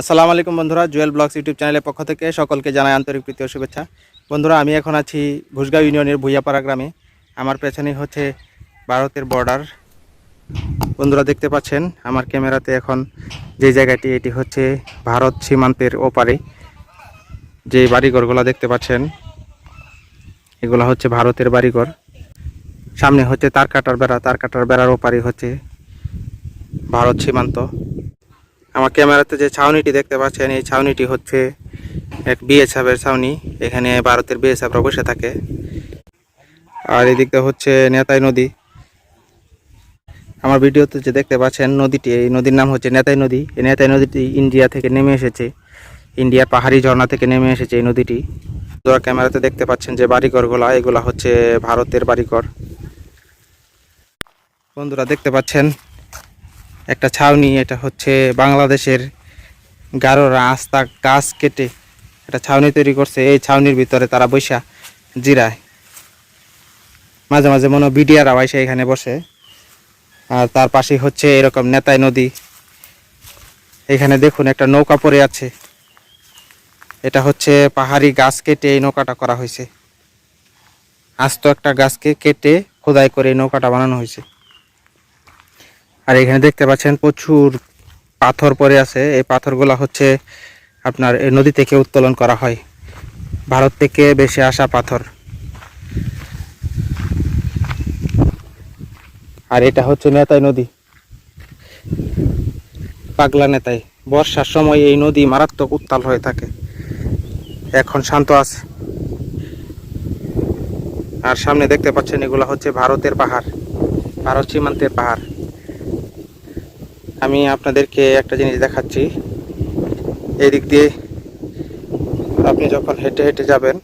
আসসালামু আলাইকুম বন্ধুরা, জুয়েল ব্লগস ইউটিউব চ্যানেলের পক্ষ থেকে সকলকে জানাই আন্তরিক প্রীতি ও শুভেচ্ছা। বন্ধুরা, আমি এখন আছি ঘুষগাঁও ইউনিয়নের ভুইয়াপাড়া গ্রামে। আমার পেছনে হচ্ছে ভারতের বর্ডার বন্ধুরা, দেখতে পাচ্ছেন, আমার ক্যামেরাতে এখন যে জায়গাটি, এটি হচ্ছে ভারত সীমান্তের ওপারে। যে বাড়িঘরগুলো দেখতে পাচ্ছেন, এগুলো হচ্ছে ভারতের বাড়িঘর। সামনে হচ্ছে তার কাটার বেড়া, তার কাটার বেড়ার ওপারে হচ্ছে ভারত সীমান্ত। আমার ক্যামেরাতে যে ছাউনিটি দেখতে পাচ্ছেন, এই ছাউনিটি হচ্ছে এক বিএসএফের ছাউনি। এখানে ভারতের বিএসএফরা বসে থাকে। আর এদিকটা হচ্ছে নেতাই নদী। আমার ভিডিওতে যে দেখতে পাচ্ছেন নদীটি, এই নদীর নাম হচ্ছে নেতাই নদী। এই নেতাই নদীটি ইন্ডিয়া থেকে নেমে এসেছে। ইন্ডিয়ার পাহাড়ি ঝর্ণা থেকে নেমে এসেছে এই নদীটি। ক্যামেরাতে দেখতে পাচ্ছেন যে বাড়িঘরগুলা এগুলা হচ্ছে ভারতের বাড়িঘর। বন্ধুরা দেখতে পাচ্ছেন একটা ছাউনি, এটা হচ্ছে বাংলাদেশের গারোরা আস্তা গাছ কেটে একটা ছাউনি তৈরি করছে। এই ছাউনির ভিতরে তারা বৈশা জিরায়। মাঝে মাঝে মনে বিডিয়ার আওয়াইসে এখানে বসে। আর তার পাশে হচ্ছে এরকম নেতাই নদী। এখানে দেখুন একটা নৌকা পড়ে আছে। এটা হচ্ছে পাহাড়ি গাছ কেটে এই নৌকাটা করা হয়েছে। আস্ত একটা গাছকে কেটে খোদাই করে এই নৌকাটা বানানো হয়েছে। আর এখানে দেখতে পাচ্ছেন প্রচুর পাথর পড়ে আছে। এই পাথরগুলো হচ্ছে আপনার এই নদী থেকে উত্তোলন করা হয়। ভারত থেকে বেশি আসা পাথর। আর এটা হচ্ছে নেতাই নদী। পাগলা নেতাই। বর্ষার সময় এই নদী মারাত্মক উত্তাল হয়ে থাকে। এখন শান্ত আছে। আর সামনে দেখতে পাচ্ছেন এগুলো হচ্ছে ভারতের পাহাড়। ভারত সীমান্তের পাহাড়। আমি আপনাদেরকে একটা জিনিস দেখাচ্ছি। এদিক দিয়ে আপনি যখন হেঁটে হেঁটে যাবেন,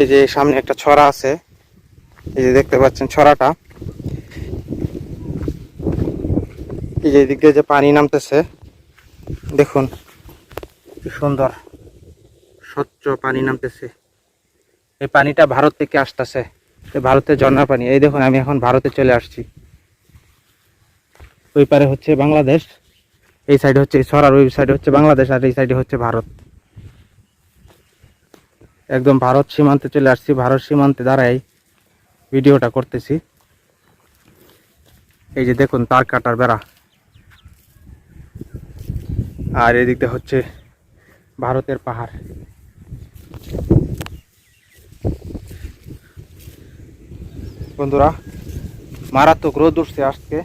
এই যে সামনে একটা ছড়া আছে, এই যে দেখতে পাচ্ছেন ছড়াটা। এই যে এদিক দিয়ে যে পানি নামতেছে, দেখুন কি সুন্দর, স্বচ্ছ পানি নামতেছে। এই পানিটা ভারত থেকে আসতেছে ভারতের ঝর্ণা পানি। এই দেখুন, আমি এখন ভারতে চলে আসছি। ওই পারে হচ্ছে বাংলাদেশ, এই সাইডে হচ্ছে সরার, ওই সাইডে হচ্ছে বাংলাদেশ আর এই সাইডে হচ্ছে ভারত। একদম ভারত সীমান্তে চলে আসছি, ভারত সীমান্তে দাঁড়াই ভিডিওটা করতেছি। এই যে দেখুন, তার কাটার বেড়া। আর এদিকটা হচ্ছে ভারতের পাহাড়। বন্ধুরা, মারাত্মক রোদ উঠছে আজকে।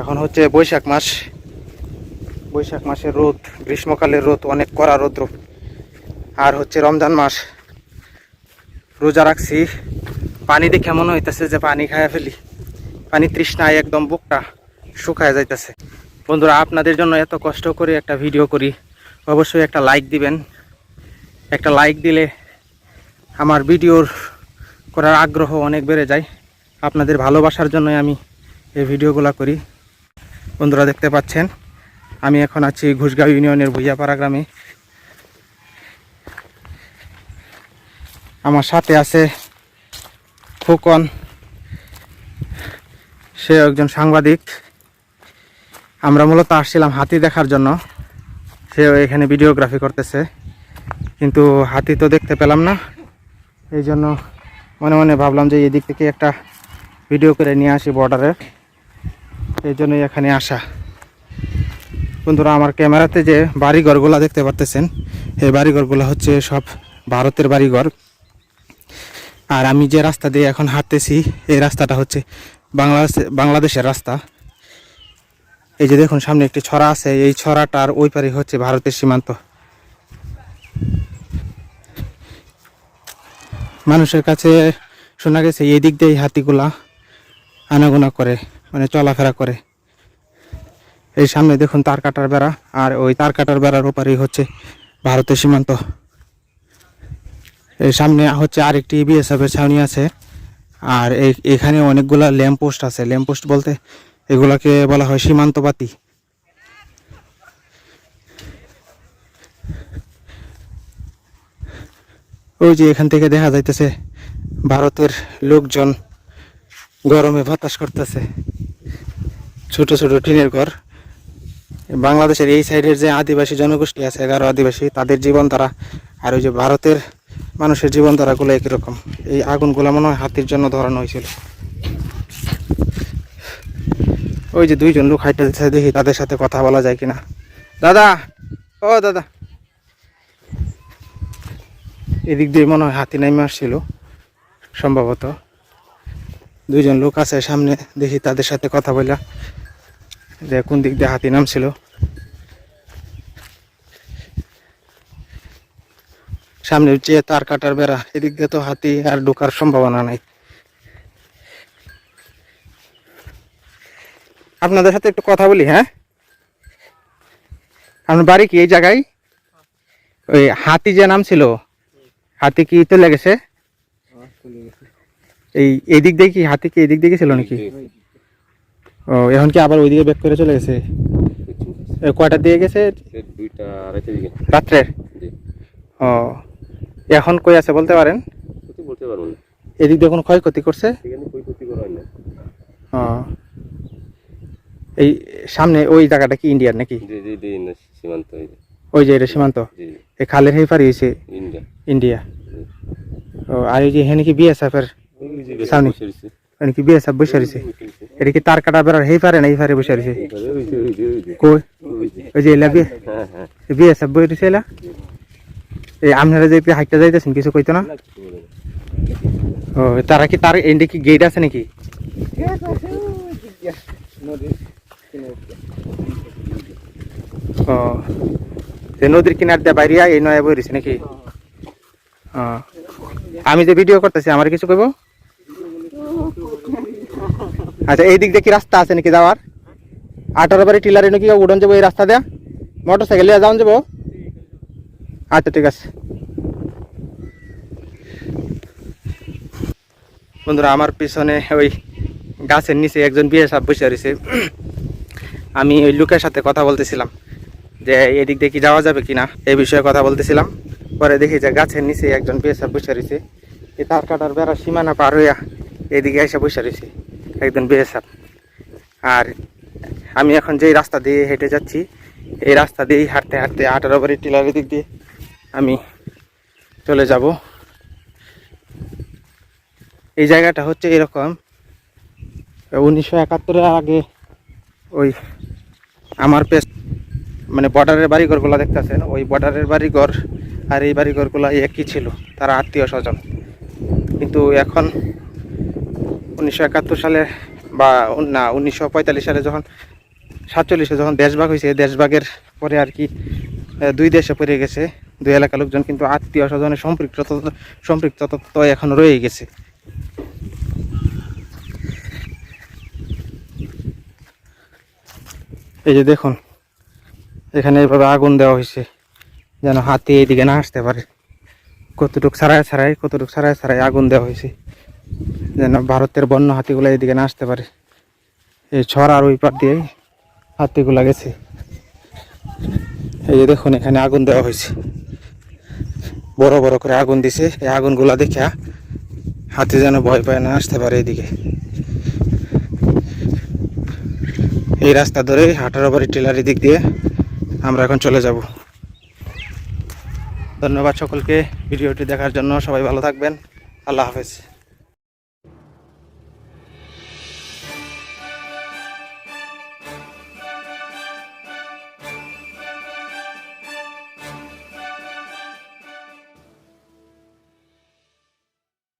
এখন হচ্ছে বৈশাখ মাস। বৈশাখ মাসের রোদ, গ্রীষ্মকালের রোদ, অনেক কড়া রৌদ্র। আর হচ্ছে রমজান মাস। রোজা রাখছি। পানি দেখে মনে হইতেছে যে পানি খাইয়া ফেলি। পানি তৃষ্ণায় একদম বুকটা শুকায় যাইতেছে। বন্ধুরা, আপনাদের জন্য এত কষ্ট করে একটা ভিডিও করি। অবশ্যই একটা লাইক দিবেন। একটা লাইক দিলে আমার ভিডিওর করার আগ্রহ অনেক বেড়ে যায়। আপনাদের ভালোবাসার জন্যই আমি এই ভিডিওগুলো করি। বন্ধুরা দেখতে পাচ্ছেন, আমি এখন আছি ঘুষগাঁও ইউনিয়নের ভুইয়াপাড়া গ্রামে। আমার সাথে আছে ফুকন, সে একজন সাংবাদিক। আমরা মূলত আসছিলাম হাতি দেখার জন্য সে এখানে ভিডিওগ্রাফি করতেছে, কিন্তু হাতি তো দেখতে পেলাম না। এই জন্য মনে মনে ভাবলাম যে এদিক থেকে একটা ভিডিও করে নিয়ে আসি বর্ডারের এই জন্যই এখানে আসা। বন্ধুরা, আমার ক্যামেরাতে যে বাড়িঘরগুলো দেখতে পারতেছেন, এই বাড়িঘরগুলো হচ্ছে সব ভারতের বাড়িঘর। আর আমি যে রাস্তা দিয়ে এখন হাঁটতেছি, এই রাস্তাটা হচ্ছে বাংলাদেশ, বাংলাদেশের রাস্তা। এই যে দেখুন, সামনে একটি ছড়া আছে, এই ছড়াটার ওই পারে হচ্ছে ভারতের সীমান্ত। মানুষের কাছে শোনা গেছে, এই দিক দিয়ে হাতিগুলা আনাগোনা করে। মানে চলাফেরা করে। এই সামনে দেখুন তার কাটার বেড়া, আর ওই তার কাটার বেড়ার ওপারেই হচ্ছে ভারতের সীমান্ত। এই সামনে হচ্ছে আরেকটি বিএসএফের ছাউনি আছে, আর এই, এখানে অনেকগুলা ল্যাম্প পোস্ট আছে। ল্যাম্প পোস্ট বলতে এগুলাকে বলা হয় সীমান্তবাতি। ওই যে এখান থেকে দেখা যাইতেছে, ভারতের লোকজন গরমে বাতাস করতেছে। ছোট ছোট টিনের ঘর। বাংলাদেশের এই সাইডের যে আদিবাসী জনগোষ্ঠী আছে, এগারো আদিবাসী, তাদের জীবন তারা আর ওই যে ভারতের মানুষের জীবন তারাগুলো একই রকম এই আগুনগুলো মনে হয় হাতির জন্য ধরানো হয়েছিল। ওই যে দুইজন লোক হাইটে দেখি তাদের সাথে কথা বলা যায় কিনা। দাদা, ও দাদা। এদিক দিয়ে মনে হয় হাতি নেমে আসছিল, সম্ভবত। দুইজন লোক আছে সামনে, দেখি তাদের সাথে কথা বললা যে কোন দিক দিয়ে হাতি নামছিল। সামনে যে তার কাটার বেড়া, এদিক দিয়ে তো হাতি আর ঢোকার সম্ভাবনা নাই। আপনাদের সাথে একটু কথা বলি হ্যাঁ? আপনার বাড়ি কি এই জায়গায়? ওই হাতি যে নাম ছিল হাতি কি চলে গেছে। এই এই দিক দিয়ে কি হাতি কি এই দিক দিয়ে গেছিল নাকি? ও এখন কি আবার ওইদিকে ব্যাক করে চলে গেছে? এ, কয়টার দিয়ে গেছে? রাত্রের? ও এখন কই আছে বলতে পারেন? ক্ষতি পারব না। এদিক দিয়ে কোনো ক্ষয়ক্ষতি করছে? ও। এই সামনে ওই জায়গাটা কি ইন্ডিয়ার নাকি? সীমান্ত ওই যে এটা সীমান্ত? এই খালের হেফারি হয়েছে? ইন্ডিয়া। ইন্ডিয়া। ও আর এই যে হেনে কি বিএসএফ এর সামনে। কি বসে রয়েছে। বসে রয়েছে। এটা কি তার কাটা বেড়ার হেফারে না হেফারে বসে রয়েছে? কই? ওই যে। এলা বিয়ে? হ্যাঁ হ্যাঁ। বই রয়েছে এলা? এই আপনারা যে হাইটটা যাইতেছেন কিছু কইতো না? ও তারা কি তার এন্ডে কি গেট আছে নাকি? ও নদীর কিনার দিয়ে বাইরিয়া এই নয় বই রয়েছে নাকি? ও। আমি যে ভিডিও করতেছি আমার কিছু কইব? আচ্ছা এই দিক দিয়ে কি রাস্তা আছে নাকি যাওয়ার? আঠারো বাড়ি টিলারে নাকি উড়ন যাব এই রাস্তা দেয়া? মোটর সাইকেল দিয়ে যাওয়ান যাব? আচ্ছা ঠিক আছে। বন্ধুরা, আমার পিছনে ওই গাছের নিচে একজন বিয়ে সাপ বসে রয়েছে। আমি ওই লোকের সাথে কথা বলতেছিলাম যে এদিক দিয়ে কি যাওয়া যাবে কিনা, এই বিষয়ে কথা বলতেছিলাম। পরে দেখি যে গাছের নিচে একজন বিয়ে সাপ বসে রয়েছে। তার কাটার বেড়া সীমানা পার হইয়া এদিকে এসে বসে রয়েছে। একজন বিয়ে আর আমি এখন যেই রাস্তা দিয়ে হেঁটে যাচ্ছি, এই রাস্তা দিয়েই হাঁটতে হাঁটতে আঠারো বাড়ি টিলারের দিক দিয়ে আমি চলে যাব। এই জায়গাটা হচ্ছে এরকম। উনিশশো একাত্তরের আগে ওই আমার পেস মানে বর্ডারের বাড়িঘরগুলো দেখতেছেন? ওই বর্ডারের বাড়িঘর আর এই বাড়িঘরগুলো একই ছিল, তারা আত্মীয় স্বজন। কিন্তু এখন উনিশশো একাত্তর সালে বা না, উনিশশো পঁয়তাল্লিশ সালে যখন সাতচল্লিশে যখন দেশভাগ হয়েছে দেশভাগের পরে আর কি দুই দেশে পড়ে গেছে। দুই এলাকার লোকজন কিন্তু আত্মীয় স্বজনের সম্পৃক্ত সম্পৃক্ততা তো এখন রয়ে গেছে। এই যে দেখুন, এখানে এইভাবে আগুন দেওয়া হয়েছে, যেন হাতি এইদিকে না আসতে পারে। কতটুক ছাড়াই ছাড়াই কতটুক ছাড়াই ছাড়াই আগুন দেওয়া হয়েছে। যেন ভারতের বন্য হাতিগুলো এইদিকে না আসতে পারে। এই ছড় আর ওই পার দিয়েই হাতিগুলা গেছে। এই যে দেখুন, এখানে আগুন দেওয়া হয়েছে। বড় বড় করে আগুন দিছে। এই আগুনগুলা দেখে হাতি যেন ভয় পায় না আসতে পারে এইদিকে এই রাস্তা ধরে হাটারো বাড়ি টেলারি দিক দিয়ে আমরা এখন চলে যাব। ধন্যবাদ সকলকে। ভিডিওটি দেখার জন্য সবাই ভালো থাকবেন। আল্লাহ হাফেজ।